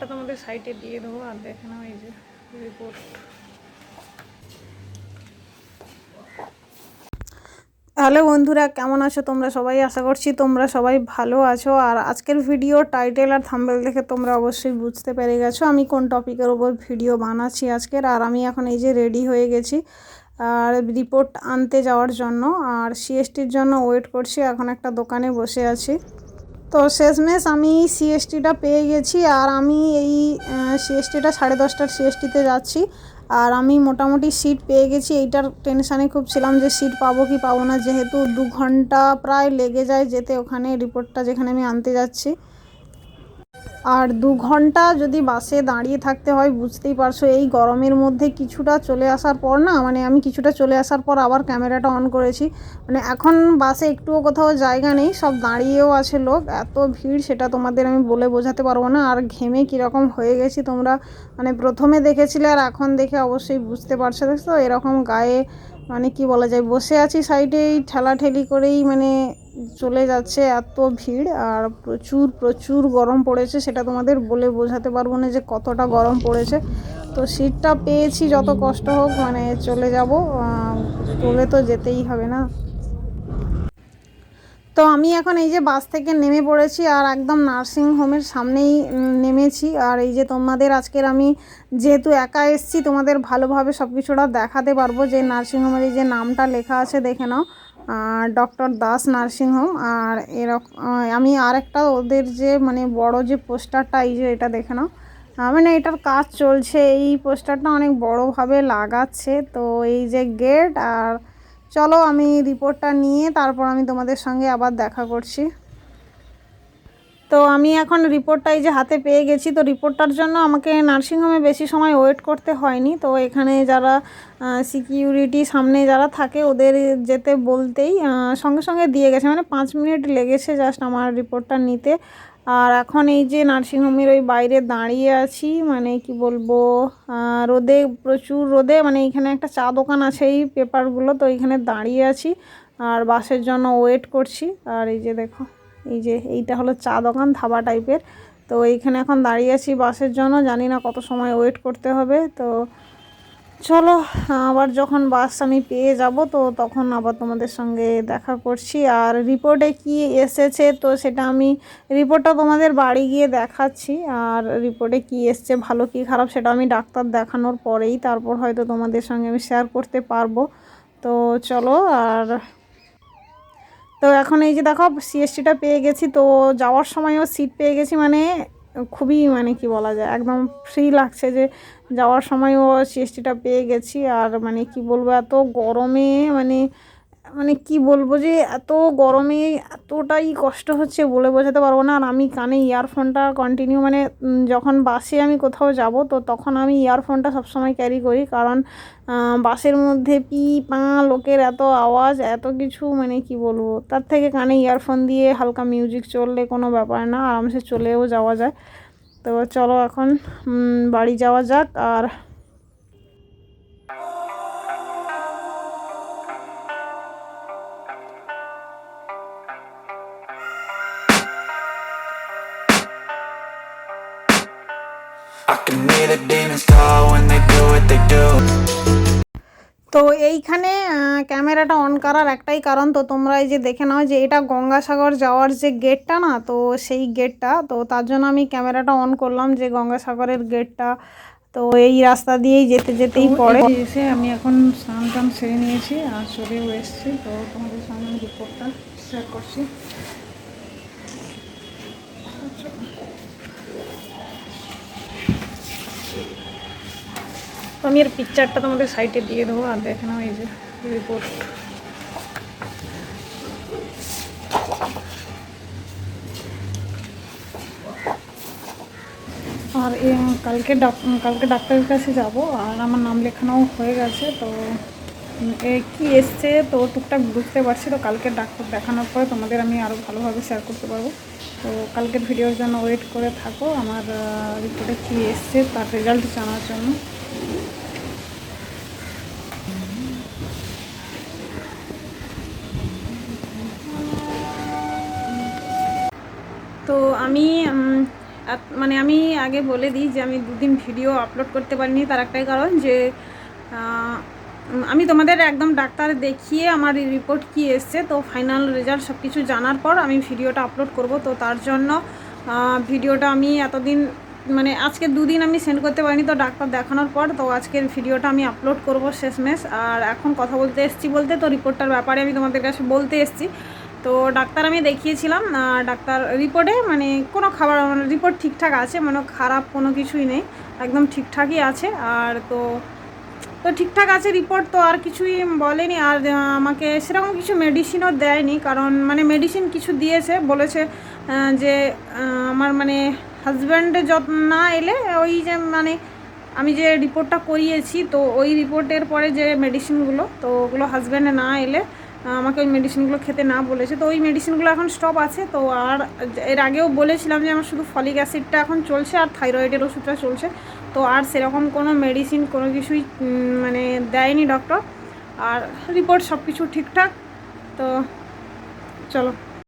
পিকচারটা তোমাদের সাইটে দিয়ে দেবো, আর দেখে নাও এই যে রিপোর্ট হ্যালো বন্ধুরা, কেমন আছো তোমরা? সবাই আশা করছি তোমরা সবাই ভালো আছো। আর আজকের ভিডিও টাইটেল আর থাম্বেল দেখে তোমরা অবশ্যই বুঝতে পেরে গেছো আমি কোন টপিকের ওপর ভিডিও বানাচ্ছি আজকের। আর আমি এখন এই যে রেডি হয়ে গেছি, আর রিপোর্ট আনতে যাওয়ার জন্য। আর সিএসটির জন্য ওয়েট করছি, এখন একটা দোকানে বসে আছি। তো শেষমেশ আমি সিএসটিটা পেয়ে গেছি আর আমি এই সিএসটিটা সাড়ে দশটার সিএসটিতে যাচ্ছি। আর আমি মোটামুটি সিট পেয়ে গেছি। এইটার টেনশানে খুব ছিলাম যে সিট পাবো কি পাবো না। যেহেতু দু ঘণ্টা প্রায় লেগে যায় যেতে ওখানে রিপোর্টটা যেখানে আমি আনতে যাচ্ছি। আর দু ঘণ্টা যদি বাসে দাঁড়িয়ে থাকতে হয়, বুঝতেই পারছ এই গরমের মধ্যে কিছুটা চলে আসার পর না মানে আমি কিছুটা চলে আসার পর আবার ক্যামেরাটা অন করেছি। মানে এখন বাসে একটুও কোথাও জায়গা নেই, সব দাঁড়িয়েও আছে লোক, এত ভিড় সেটা তোমাদের আমি বলে বোঝাতে পারব না। আর ঘেমে কীরকম হয়ে গেছি তোমরা মানে প্রথমে দেখেছিলে আর এখন দেখে অবশ্যই বুঝতে পারছ। দেখছ, এরকম গায়ে মানে কি বলা যায়, বসে আছি সাইডেই ঠেলাঠেলি করেই মানে চলে যাচ্ছে এত ভিড় আর প্রচুর প্রচুর গরম পড়েছে, সেটা তোমাদের বলে বোঝাতে পারব না যে কতটা গরম পড়েছে। তো সিটটা পেয়েছি যত কষ্ট হোক মানে চলে যাব চলে তো যেতেই হবে না। তো আমি এখন এই যে বাস থেকে নেমে পড়েছি আর একদম নার্সিং হোমের সামনেই নেমেছি। আর এই যে তোমাদের আজকের আমি যেহেতু একা এসছি, তোমাদের ভালোভাবে সব কিছুটা দেখাতে পারব। যে নার্সিংহোমের এই যে নামটা লেখা আছে, দেখে নাও। আর ডক্টর দাস নার্সিংহোম আর এরকম আমি আর একটা ওদের যে মানে বড় যে পোস্টারটা, এই যে এটা দেখে নাও। মানে এটার কাজ চলছে। এই পোস্টারটা অনেক বড়োভাবে লাগাচ্ছে। তো এই যে গেট আর চলো আমি রিপোর্টটা নিয়ে তারপর আমি তোমাদের সঙ্গে আবার দেখা করছি। তো আমি এখন রিপোর্টটা এই যে হাতে পেয়ে গেছি, তো রিপোর্টটার জন্য আমাকে নার্সিংহোমে বেশি সময় ওয়েট করতে হয়নি। তো এখানে যারা সিকিউরিটি সামনে যারা থাকে ওদের যেতে বলতেই সঙ্গে সঙ্গে দিয়ে গেছে। মানে পাঁচ মিনিট লেগেছে জাস্ট আমার রিপোর্টটা নিতে। আর এখন এই যে নার্সিংহোমের ওই বাইরে দাঁড়িয়ে আছি মানে কি বলব রোদে প্রচুর রোদে মানে এখানে একটা চা দোকান আছে এই পেপারগুলো, তো এইখানে দাঁড়িয়ে আছি আর বাসের জন্য ওয়েট করছি। আর এই যে দেখো, এই যে এইটা হলো চা দোকান, ধাবা টাইপের। তো এইখানে এখন দাঁড়িয়ে আছি বাসের জন্য, জানি না কত সময় ওয়েট করতে হবে। তো চলো, আবার যখন বাস আমি পেয়ে যাব, তো তখন আবার তোমাদের সঙ্গে দেখা করছি। আর রিপোর্টে কি এসেছে, তো সেটা আমি রিপোর্টটা তোমাদের বাড়ি গিয়ে দেখাচ্ছি। আর রিপোর্টে কি এসছে, ভালো কি খারাপ, সেটা আমি ডাক্তার দেখানোর পরেই তারপর হয়তো তোমাদের সঙ্গে আমি শেয়ার করতে পারব। তো চলো, আর তো এখন এই যে দেখো সিএসটিটা পেয়ে গেছি, তো যাওয়ার সময়ও সিট পেয়ে গেছি। মানে খুবই মানে কি বলা যায়, একদম ফ্রি লাগছে যে যাওয়ার সময়ও সিএসটিটা পেয়ে গেছি। আর মানে কি বলব, এত গরমে মানে মানে কি বলব যে এত গরমে এতটাই কষ্ট হচ্ছে বলে বোঝাতে পারব না। আর আমি কানে ইয়ারফোনটা কন্টিনিউ মানে যখন বাসে আমি কোথাও যাব, তো তখন আমি ইয়ারফোনটা সবসময় ক্যারি করি। কারণ বাসের মধ্যে পি, পা লোকের এত আওয়াজ, এত কিছু মানে কি বলব, তার থেকে কানে ইয়ারফোন দিয়ে হালকা মিউজিক চললে কোনো ব্যাপার না, আরামসে চলেও যাওয়া যায়। তো চলো এখন বাড়ি যাওয়া যাক। আর তো এইখানে ক্যামেরাটা অন করার একটাই কারণ তো তোমরা এই যে দেখে নাও যে এটা গঙ্গাসাগর যাওয়ার যে গেটটা না তো সেই গেটটা তো তার জন্য আমি ক্যামেরাটা অন করলাম যে গঙ্গাসাগরের গেটটা তো এই রাস্তা দিয়েই যেতে যেতেই পড়ে। এসে আমি এখন স্নান টান সেরে নিয়েছি আর চলেও এসেছি তো তোমাদের সামনে আমি রিপোর্টটা শেয়ার করছি। তো আমি এর পিকচারটা তোমাদের সাইটে দিয়ে দেবো, আর দেখে নাও এই যে রিপোর্ট আর কালকে কালকে ডাক্তারের কাছে যাব, আর আমার নাম লেখানোও হয়ে গেছে, তো কী এসছে তো টুকটাক বুঝতে পারছি, তো কালকে ডাক্তার দেখানোর পরে তোমাদের আমি আরও ভালোভাবে শেয়ার করতে পারব। তো কালকের ভিডিওর জন্য ওয়েট করে থাকো, আমার রিপোর্টে কী এসছে, তার রেজাল্ট জানার জন্য। তো আমি মানে আমি আগে বলে দিই যে আমি দুদিন ভিডিও আপলোড করতে পারিনি, তার একটাই কারণ যে আমি তোমাদের একদম ডাক্তার দেখিয়ে আমার রিপোর্ট কি এসছে, তো ফাইনাল রেজাল্ট সব কিছু জানার পর আমি ভিডিওটা আপলোড করব। তো তার জন্য ভিডিওটা আমি এতদিন মানে আজকে দুদিন আমি সেন্ড করতে পারিনি, তো ডাক্তার দেখানোর পর তো আজকের ভিডিওটা আমি আপলোড করব শেষমেশ। আর এখন কথা বলতে এসেছি বলতে তো রিপোর্টটার ব্যাপারে আমি তোমাদের কাছে বলতে এসেছি। তো ডাক্তার আমি দেখিয়েছিলাম ডাক্তার রিপোর্টে মানে কোনো খাবার মানে রিপোর্ট ঠিকঠাক আছে মানে খারাপ কোনো কিছুই নেই, একদম ঠিকঠাকই আছে। আর তো তো ঠিকঠাক আছে রিপোর্ট তো আর কিছুই বলেনি। আর আমাকে সেরকম কিছু মেডিসিনও দেয়নি, কারণ মানে মেডিসিন কিছু দিয়েছে, বলেছে যে আমার মানে হাজব্যান্ডে যত না এলে ওই যে মানে আমি যে রিপোর্টটা করিয়েছি, তো ওই রিপোর্টের পরে যে মেডিসিনগুলো তো ওগুলো হাজব্যান্ডে না এলে আমাকে ওই মেডিসিনগুলো খেতে না বলেছে। তো ওই মেডিসিনগুলো এখন স্টপ আছে, তো আর এর আগেও বলেছিলাম যে আমার শুধু ফলিক অ্যাসিডটা এখন চলছে আর থাইরয়েডের ওষুধটা চলছে। তো আর সেরকম কোনো মেডিসিন কোনো কিছুই মানে দেয়নি ডক্টর আর রিপোর্ট সব কিছু ঠিকঠাক, তো চলো।